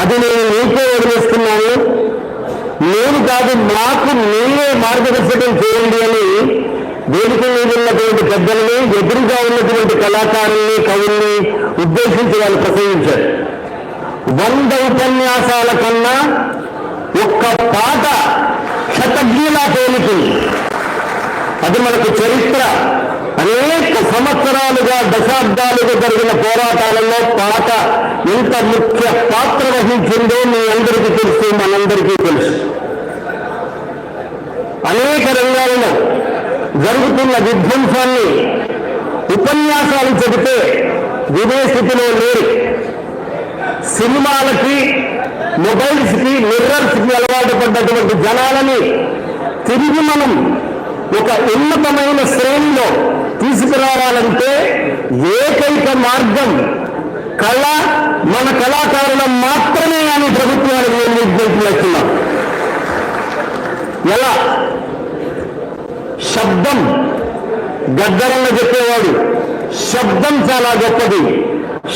అది నేను నీకే వదిలేస్తున్నాను. నేను కాదు నాకు నేనే మార్గదర్శకం చేయండి అని వేదిక మీద ఉన్నటువంటి పెద్దల్ని ఎదురుగా ఉన్నటువంటి కళాకారుల్ని కవుల్ని ఉద్దేశించి వాళ్ళు ప్రసంగించారు. వంద ఉపన్యాసాల కన్నా ఒక్క పాట శతజ్ఞలా పేలుతుంది అది మనకు చరిత్ర అనేక సంవత్సరాలుగా దశాబ్దాలుగా జరిగిన పోరాటాలలో పాట ఎంత ముఖ్య పాత్ర వహించిందో మీ అందరికీ తెలుసు మనందరికీ తెలుసు. అనేక రంగాలలో జరుగుతున్న విధ్వంసాన్ని ఉపన్యాసాలు చెబితే వినే స్థితిలో లేరు. సినిమాలకి మొబైల్స్కి మిర్రర్స్కి అలవాటు పడ్డటువంటి జనాలని తిరిగి మనం ఒక ఉన్నతమైన శ్రేణిలో తీసుకురావాలంటే ఏకైక మార్గం కళ మన కళాకారులం మాత్రమే అని ప్రభుత్వానికి నేను విజ్ఞప్తి చేస్తున్నాం. ఎలా? శబ్దం గద్దరంగా చెప్పేవాడు శబ్దం చాలా గొప్పది.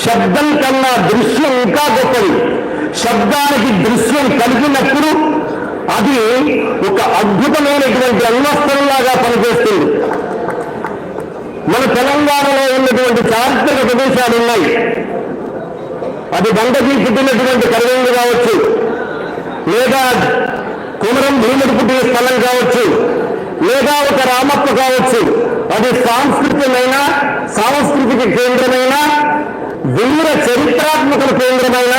శబ్దం కన్నా దృశ్యం ఇంకా గొప్పది. శబ్దానికి దృశ్యం కలిగినప్పుడు అది ఒక అద్భుతమైనటువంటి అన్వస్త్రంలాగా పనిచేస్తుంది. తెలంగాణలో ఉన్నటువంటి చారిత్రక ప్రదేశాలు ఉన్నాయి. అది బండకి పుట్టినటువంటి కరవేంద్ర కావచ్చు. లేదా కుమరం భీముడు పుట్టిన స్థలం కావచ్చు. లేదా ఒక రామప్ప కావచ్చు. అది సాంస్కృతికమైన సాంస్కృతిక కేంద్రమైన వీర చరిత్రాత్మక కేంద్రమైన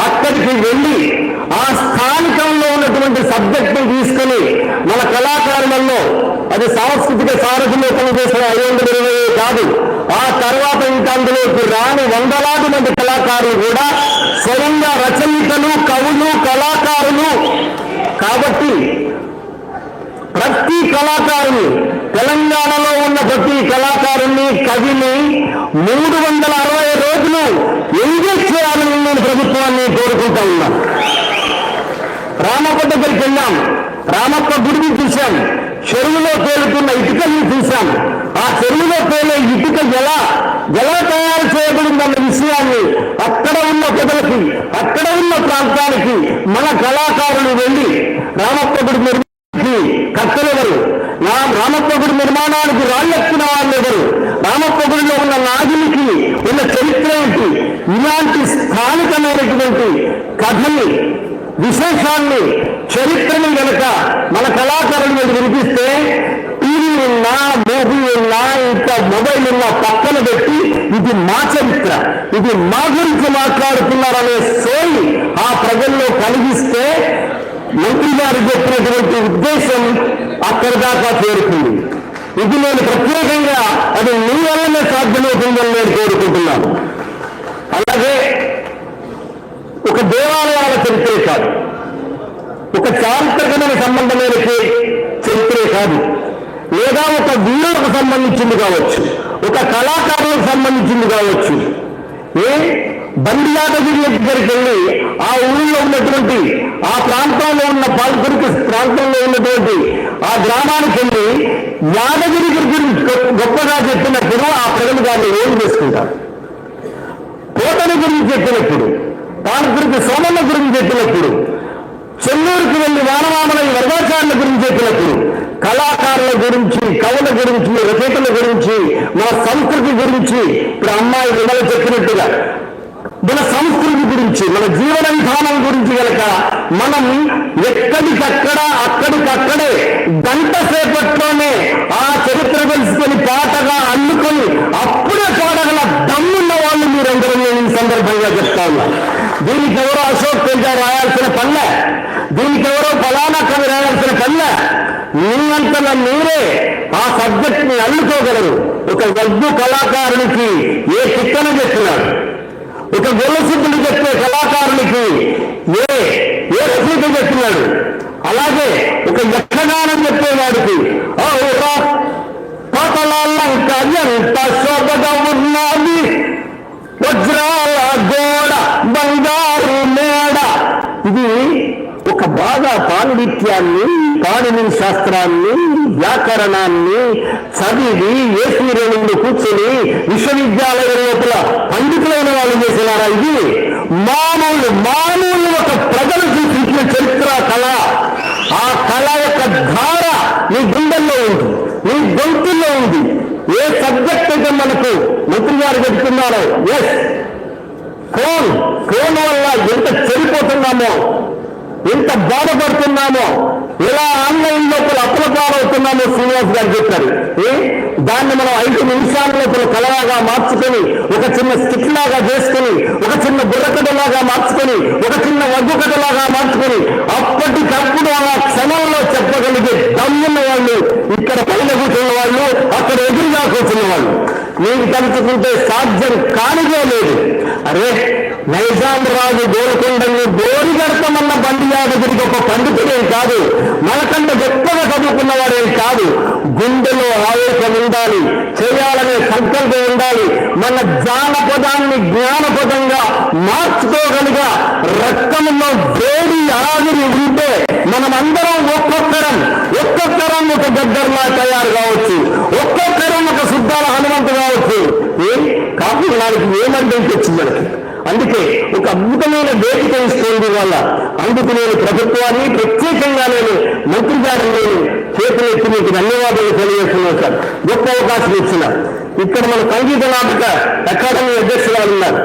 అక్కడికి వెళ్ళి ఆ స్థానికంలో ఉన్నటువంటి సబ్జెక్టును తీసుకుని మన కళాకారులలో అది సాంస్కృతిక సారథిలో పనిచేసిన ఐదు వందల ఇరవై కాదు. ఆ తర్వాత ఇంకా అందులోకి రాని వందలాది మంది కళాకారులు కూడా స్వయంగా రచయితలు కవులు కళాకారులు. కాబట్టి ప్రతి కళాకారుని తెలంగాణలో ఉన్న ప్రతి కళాకారుని కవిని మూడు వందల అరవై రోజులు ఎంగేజ్ చేయాలని నేను ప్రభుత్వాన్ని కోరుకుంటా ఉన్నా. రామప్ప దగ్గరికి వెళ్ళాం. రామప్ప గుడిని చూశాం. చెరువులో తేలుతున్న ఇటుకల్ని చూశాను ఆ చెరువులో తేలే ఇటుక ఎలా ఎలా తయారు చేయబడిందన్న విషయాన్ని అక్కడ ఉన్న ప్రజలకి అక్కడ ఉన్న ప్రాంతానికి మన కళాకారులు వెళ్ళి రామప్రభుడి నిర్మాణానికి కట్టెలెవరు. నా రామప్ప నిర్మాణానికి రాళ్ళెత్తిన వాళ్ళు ఎవరు రామప్రభుడిలో ఉన్న నాగునికి ఉన్న చరిత్ర ఏంటి? ఇలాంటి స్థానికమైనటువంటి కథని విశేషాన్ని చరిత్రను గనక మన కళాకారులు మీద వినిపిస్తే టీవీ ఉన్నా మూవీ ఉన్నా ఇంకా మొబైల్ ఉన్నా పక్కన పెట్టి ఇది మా చరిత్ర. ఇది మా గురించి మాట్లాడుతున్నారనే సోయి ఆ ప్రజల్లో కలిగిస్తే మంత్రి గారు చెప్పినటువంటి ఉద్దేశం అక్కడి దాకా చేరుతుంది ఇది నేను ప్రత్యేకంగా అది మీ వల్లనే సాధ్యమవుతుందని నేను కోరుకుంటున్నాను. అలాగే ఒక దేవాలయాల చరిత్రే కాదు. ఒక చారిత్రకమైన సంబంధమైన చరిత్రే కాదు. లేదా ఒక వీరులకు సంబంధించింది కావచ్చు. ఒక కళాకారులకు సంబంధించింది కావచ్చు. ఏ? బండియాటగిరి దగ్గరికి వెళ్ళి ఆ ఊళ్ళో ఉన్నటువంటి ఆ ప్రాంతంలో ఉన్న పాల్పురికి ప్రాంతంలో ఉన్నటువంటి ఆ గ్రామానికి వెళ్ళి యాదగిరి గురించి గొప్ప- గొప్పగా చెప్పినప్పుడు ఆ ప్రజలు దాన్ని ఏం చేసుకుంటారు? కోటని గురించి చెప్పినప్పుడు పాలకుడికి సోమన్న గురించి చెప్పినప్పుడు చెన్నూరుకి వెళ్ళి వానవామల వర్గాచారుల గురించి చెప్పినప్పుడు కళాకారుల గురించి కవుల గురించి రచయితల గురించి మన సంస్కృతి గురించి ఇప్పుడు అమ్మాయి విమల చెప్పినట్టుగా. మన సంస్కృతి గురించి మన జీవన విధానం గురించి కనుక మనం ఎక్కడికక్కడ అక్కడికక్కడే గంట సేపట్లోనే ఆ చరిత్ర తెలుసుకొని పాటగా అల్లుకొని అప్పుడే పాడగల దమ్మున్న వాళ్ళు మీరందరూ నేను ఈ సందర్భంగా చెప్తా ఉన్నా. దీనికి ఎవరో అశోక్ పెంచా రాయాల్సిన పల్లె దీనికి ఎవరో ఫలానా కవి రాయాల్సిన పల్లె మీరంతలో మీరే ఆ సబ్జెక్ట్ని అల్లుకోగలరు ఒక వద్దు కళాకారునికి ఏ శిక్షణ చెప్తున్నాడు ఒక గొల్లసిద్ధుడు చెప్పే కళాకారునికి ఏ ఏ రచయిత చెప్తున్నాడు అలాగే ఒక యక్షగానం చెప్పేవాడికి ఓ పతలాలంక ఎంత పాండిత్యాన్ని పాడిని శాస్త్రాన్ని వ్యాకరణాన్ని చదివి ఏ శ్రేణులు కూర్చొని విశ్వవిద్యాలయ లోపల పండితులైన వాళ్ళు చేసినారా ఇది? మామూలు మామూలు ఒక ప్రజలు చూపించిన చరిత్ర కళ. ఆ కళ యొక్క ధార నీ గుండెల్లో ఉంది. నీ గొంతుల్లో ఉంది. ఏ సబ్జెక్ట్ అయితే మనకు మంత్రి గారు చెప్తున్నారో ఎస్ ఫోన్ ఫోన్ వల్ల ఎంత చెడిపోతున్నామో ఎంత బాధపడుతున్నామో ఎలా ఆన్లైన్ లోపల అప్లపాలవుతున్నామో శ్రీనివాస్ గారు చెప్పారు. ఏ? దాన్ని మనం ఐదు నిమిషాల లోపల కలలాగా మార్చుకొని ఒక చిన్న స్టిక్ లాగా చేసుకుని ఒక చిన్న బుర్రకథలాగా మార్చుకొని ఒక చిన్న వగ్గుకథలాగా మార్చుకొని అప్పటికప్పుడు ఆ క్షణంలో చెప్పగలిగే దమ్మున్న వాళ్ళు ఇక్కడ పైన కూర్చున్న వాళ్ళు అక్కడ ఎదురుగా కూర్చున్న వాళ్ళు. మీకు తలుచుకుంటే సాధ్యం కానిదే లేదు. అరే నైజాం రాజు గోల్కొండని గడతామన్న బండి దగ్గరికి ఒక పండితుడేం కాదు మనకంటే గొప్పగా చదువుకున్నవాడేం కాదు. గుండెలో ఆవేశం ఉండాలి చేయాలనే సంకల్పం ఉండాలి. మన జానపదాన్ని జ్ఞానపదంగా మార్చుకోగలిగా రక్తంలో వేడి ఆవిరి ఉంటే మనమందరం ఒక్కొక్కరం ఒక్కొక్కరం ఒక దగ్గరలా తయారు కావచ్చు. ఒక్కొక్కరం ఒక శుద్ధాల హనుమంతు కావచ్చు. కాపు నాలుగు వచ్చింది మనకి. అందుకే ఒక అద్భుతమైన వేదిక ఇస్తుంది వల్ల అందుకు నేను ప్రభుత్వాన్ని ప్రత్యేకంగా నేను మంత్రి గారు నేను చేతులు ఎత్తి మీకు ధన్యవాదాలు తెలియజేస్తున్నాను సార్. గొప్ప అవకాశం ఇచ్చిన. ఇక్కడ మన సంగీత నాటక అకాడమీ అధ్యక్షురాలు ఉన్నారు.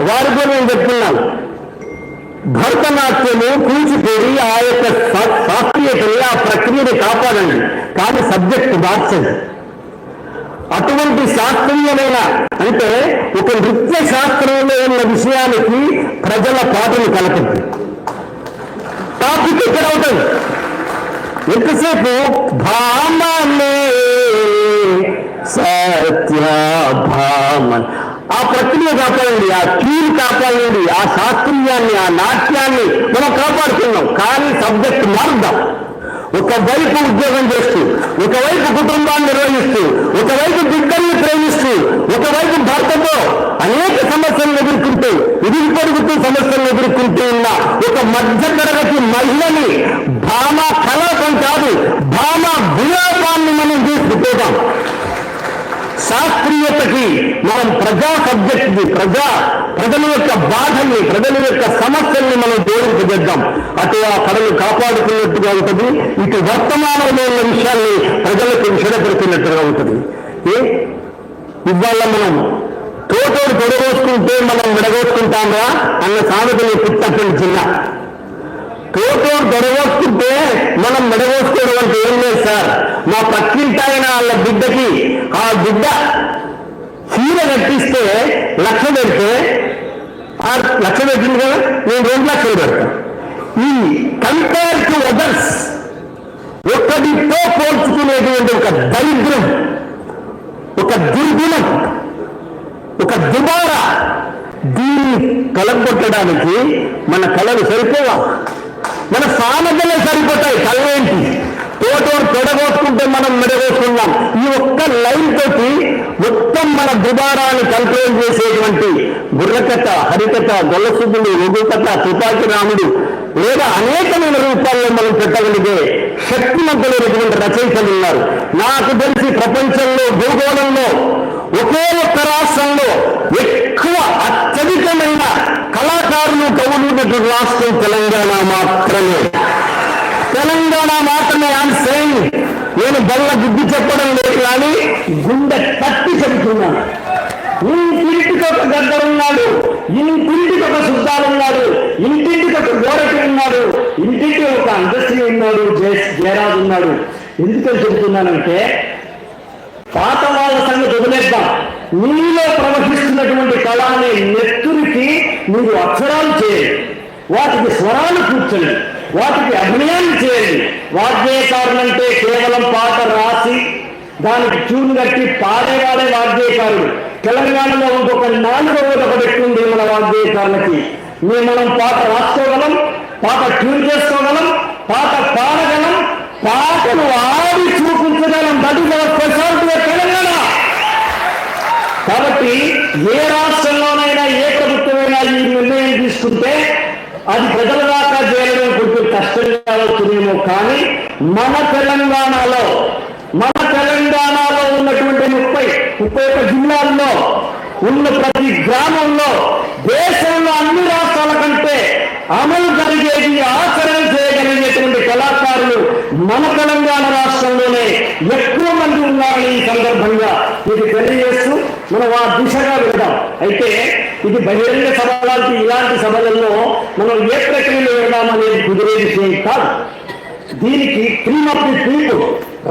వారితో నేను చెప్తున్నాను. భరతనాట్యము కూచిపూడి ఆ యొక్క శాస్త్రీయతని ఆ ప్రక్రియని కాపాడండి. కానీ సబ్జెక్ట్ మార్చండి. అటువంటి శాస్త్రీయమైన అంటే ఒక నృత్య శాస్త్రంలో ఉన్న విషయానికి ప్రజల పాటలు కలపండి టాపిక్ ఇక్కడ అవుతుంది ఎంతసేపు? భామనే సత్య భామన్ ఆ ప్రక్రియ కాపాడండి ఆ క్యూని కాపాడండి ఆ శాస్త్రీయాన్ని ఆ నాట్యాన్ని మనం కాపాడుతున్నాం. కానీ సబ్జెక్ట్ మారుద్దాం. ఒకవైపు ఉద్యోగం చేస్తూ ఒకవైపు కుటుంబాన్ని నిర్వహిస్తూ ఒకవైపు బిడ్డల్ని ప్రేమిస్తూ ఒకవైపు భర్తతో అనేక సమస్యలను ఎదుర్కొంటూ ఇరుగు పొరుగుతూ సమస్యలను ఎదుర్కొంటూ ఉన్న ఒక మధ్య తరగతి మహిళని భామ కలాపం కాదు భామ విలాపాన్ని మనం తీసుకుపోతాం శాస్త్రీయతకి మనం ప్రజా సబ్జెక్ట్ ప్రజా ప్రజల యొక్క బాధల్ని ప్రజల యొక్క సమస్యల్ని మనం జోడింపజేద్దాం అటు ఆ కళను కాపాడుకున్నట్టుగా ఉంటుంది ఇటు వర్తమానంలో ఉన్న విషయాల్ని ప్రజలకు విషయపెడుతున్నట్టుగా ఉంటుంది. ఏ? ఇవాళ మనం తోటోడు పొడగోసుకుంటే మనం విడగోసుకుంటామా అన్న సామెతని పుట్టప్పటి చిన్న తోటోడు దొరవస్తుంటే మనం మెడగోసుకోవడం అంటే ఏం లేదు సార్. మా పక్కింటాయన వాళ్ళ బిడ్డకి ఆ బిడ్డ చీర కట్టిస్తే లక్ష పెడితే ఆ లక్ష పెట్టింది కదా నేను రెండు లక్షలు పెడతాను ఈ కంపేర్ టు అదర్స్ ఒకటితో పోల్చుకునేటువంటి ఒక దరిద్రం ఒక దుర్గుణం ఒక దుబారా దీన్ని కలగొట్టడానికి మన కళలు సరిపోవా? మన సామర్థ్యాలే సరిపోతాయి కళ్ళేంటి తోటోడు తొడగొట్టుకుంటే మనం మెడగొట్టుకున్నాం ఈ ఒక్క లైన్ తోటి మొత్తం దుబారాన్ని కంట్రోల్ చేసేటువంటి గుర్రకథ హరికథ గొల్లసుద్దులు రఘుకథ తుపాకి రాముడు లేదా అనేకమైన రూపాల్లో మనం పెట్టగలిగే శక్తివంతులైనటువంటి రచయితలు ఉన్నారు. నాకు తెలిసి ప్రపంచంలో భూగోళంలో ఒకే ఒక్క రాష్ట్రంలో ఎక్కువ అత్యధికమైన కళాకారులు కవులున్నటువంటి రాష్ట్రం తెలంగాణ మాత్రమే. తెలంగాణ మాత్రమే ఐఎమ్ సెయింగ్ నేను బల్ల బుద్ధి చెప్పడం లేదు కానీ గుండె తట్టి చెబుతున్నాను. ఇంటింటికి ఒక గద్దరున్నాడు ఇంటింటికి ఒక శుద్ధాలున్నాడు ఇంటింటికి ఒక గోరటి ఉన్నాడు ఇంటింటి ఒక అందశ్రీ ఉన్నాడు జయ జయరాజు ఉన్నాడు. ఎందుకని చెబుతున్నానంటే పాత వాళ్ళ సంగతి వదిలేద్దాం. నీలో ప్రవహిస్తున్నటువంటి కళాన్ని నెత్తురికి మీరు అక్షరాలు చేయండి వాటికి స్వరాలు కూర్చండి వాటికి అభినయాన్ని చేయండి. వాద్యకారులంటే కేవలం పాట రాసి దానికి ట్యూన్ కట్టి పాడేవాడే వాద్యకారుడు తెలంగాణలో ఇంకొక నాలుగవ ఒక వ్యక్తి ఉంది మన వాద్యకారులకి మేము మనం పాట రాసుకోగలం పాట ట్యూన్ చేసుకోగలం పాట పాడగలం పాటను ఆడి చూపించగలం. That is our speciality Telangana. కాబట్టి ఏ రాష్ట్రంలోనైనా ఏ ప్రభుత్వమైనా ఈ నిర్ణయం తీసుకుంటే అది ప్రజల మన తెలంగాణలో మన తెలంగాణలో ఉన్నటువంటి ముప్పై ముప్పై ఒక్క జిల్లాల్లో ఉన్న ప్రతి గ్రామంలో దేశంలో అన్ని రాష్ట్రాల కంటే అమలు జరిగేది ఆచరణ చేయగలిగేటువంటి కళాకారులు మన తెలంగాణ రాష్ట్రంలోనే ఎక్కువ మంది ఉన్నారని ఈ సందర్భంగా ఇది తెలియజేస్తూ మనం ఆ దిశగా వెళ్దాం. అయితే ఇది బహిరంగ సభ లాంటి ఇలాంటి సభలలో మనం ఏ ప్రక్రియలో వెళ్దాం అనేది కుదిరేది విషయం కాదు. దీనికి cream of the people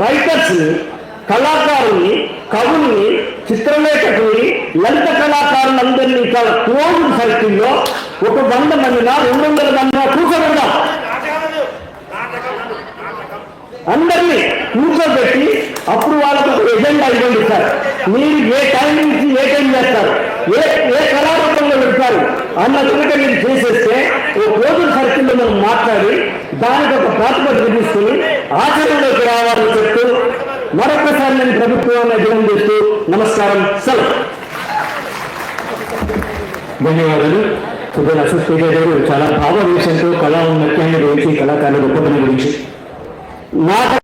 writers కళాకారుల్ని కవుల్ని చిత్రలేఖకుల్ని లలిత కళాకారులందరినీ చాలా క్లోజ్ సర్కిల్లో ఒక వంద మందిన రెండు వందల మందిన కూర్చోబెడదాం. అందరినీ కూర్చోబెట్టి అప్పుడు వాళ్ళకు ఒక ఎజెండా ఇవ్వండి సార్. మీరు ఏ టైం నుంచి ఏ టైం చేస్తారు? ఏ ఏ కళారూపంలో పెడతారు? అన్న కనుక మీరు చేసేస్తే ఓ రోజు సర్కిల్లో మనం మాట్లాడి దానికి ఒక ప్రాతిపదిక తీసుకుని ఆచరణలోకి రావాలని చెప్తూ మరొకసారి నేను ప్రభుత్వాన్ని అభినందిస్తూ నమస్కారం సెలవు. ధన్యవాదాలు. సుధీర్ అశోక్ తేజ గారు చాలా భావ విషయంతో కళా నృత్యాన్ని గురించి కళాకారుల గొప్పతనం గురించి. నాటక